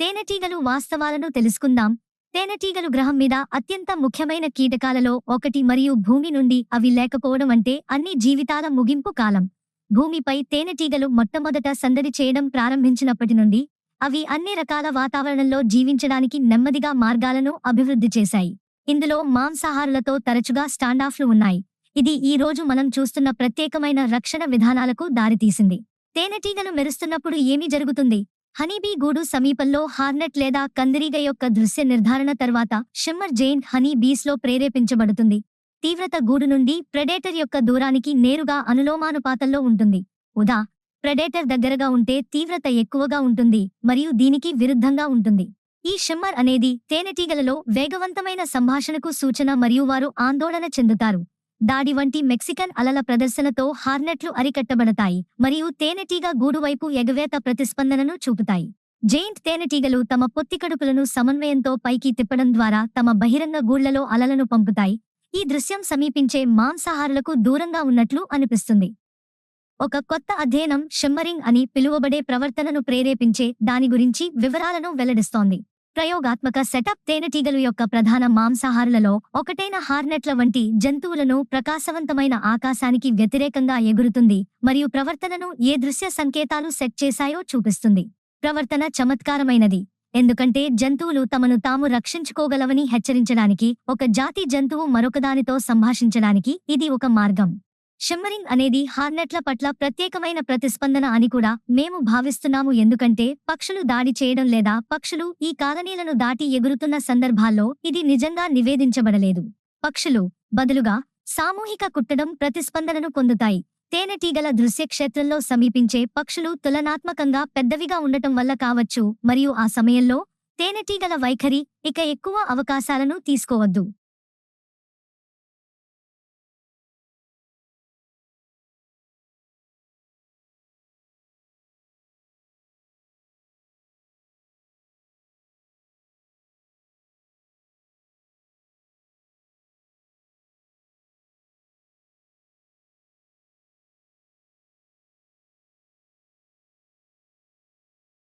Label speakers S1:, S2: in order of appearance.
S1: తేనెటీగలు వాస్తవాలను తెలుసుకుందాం. తేనెటీగలు గ్రహం మీద అత్యంత ముఖ్యమైన కీటకాలలో ఒకటి మరియు భూమి నుండి అవి లేకపోవడం అంటే అన్ని జీవితాల ముగింపు కాలం. భూమిపై తేనెటీగలు మొట్టమొదట సందడి చేయడం ప్రారంభించినప్పటి నుండి అవి అన్ని రకాల వాతావరణంలో జీవించడానికి నెమ్మదిగా మార్గాలను అభివృద్ధి చేశాయి. ఇందులో మాంసాహారులతో తరచుగా స్టాండాఫ్లు ఉన్నాయి. ఇది ఈ రోజు మనం చూస్తున్న ప్రత్యేకమైన రక్షణ విధానాలకు దారితీసింది. తేనెటీగలు మెరుస్తున్నప్పుడు ఏమి జరుగుతుంది? హనీబీ గూడు సమీపంలో హార్నెట్ లేదా కందిరీగ యొక్క దృశ్య నిర్ధారణ తర్వాత షిమ్మర్ జైంట్ హనీ బీస్లో ప్రేరేపించబడుతుంది. తీవ్రత గూడు నుండి ప్రెడేటర్ యొక్క దూరానికి నేరుగా అనులోమానుపాతంలో ఉంటుంది. ఉదా ప్రెడేటర్ దగ్గరగా ఉంటే తీవ్రత ఎక్కువగా ఉంటుంది మరియు దీనికి విరుద్ధంగా ఉంటుంది. ఈ షిమ్మర్ అనేది తేనెటీగలలో వేగవంతమైన సంభాషణకు సూచన మరియు వారు ఆందోళన చెందుతారు. దాడి వంటి మెక్సికన్ అలల ప్రదర్శనతో హార్నెట్లు అరికట్టబడతాయి మరియు తేనెటీగ గూడువైపు ఎగవేత ప్రతిస్పందనను చూపుతాయి. జెయింట్ తేనెటీగలు తమ పొత్తికడుపులను సమన్వయంతో పైకి తిప్పడం ద్వారా తమ బహిరంగ గూళ్ళలో అలలను పంపుతాయి. ఈ దృశ్యం సమీపించే మాంసాహారులకు దూరంగా ఉన్నట్లు అనిపిస్తుంది. ఒక కొత్త అధ్యయనం షిమ్మరింగ్ అని పిలువబడే ప్రవర్తనను ప్రేరేపించే దాని గురించి వివరాలను వెల్లడిస్తోంది. ప్రయోగాత్మక సెటప్ తేనెటీగలు యొక్క ప్రధాన మాంసాహారులలో ఒకటైన హార్నెట్ల వంటి జంతువులను ప్రకాశవంతమైన ఆకాశానికి వ్యతిరేకంగా ఎగురుతుంది మరియు ప్రవర్తనను ఏ దృశ్య సంకేతాలు సెట్ చేశాయో చూపిస్తుంది. ప్రవర్తన చమత్కారమైనది. ఎందుకంటే జంతువులు తమను తాము రక్షించుకోగలవని హెచ్చరించడానికి ఒక జాతి జంతువు మరొకదానితో సంభాషించడానికి ఇది ఒక మార్గం. షిమ్మరింగ్ అనేది హార్నెట్ల పట్ల ప్రత్యేకమైన ప్రతిస్పందన అని కూడా మేము భావిస్తున్నాము. ఎందుకంటే పక్షులు దాడి చేయడం లేదా పక్షులు ఈ కాలనీలను దాటి ఎగురుతున్న సందర్భాల్లో ఇది నిజంగా నివేదించబడలేదు. పక్షులు బదులుగా సామూహిక కుట్టడం ప్రతిస్పందనను పొందుతాయి. తేనెటీగల దృశ్యక్షేత్రంలో సమీపించే పక్షులు తులనాత్మకంగా పెద్దవిగా ఉండటం వల్ల కావచ్చు. మరియు ఆ సమయంలో తేనెటీగల వైఖరి ఇక ఎక్కువ అవకాశాలను తీసుకోవద్దు.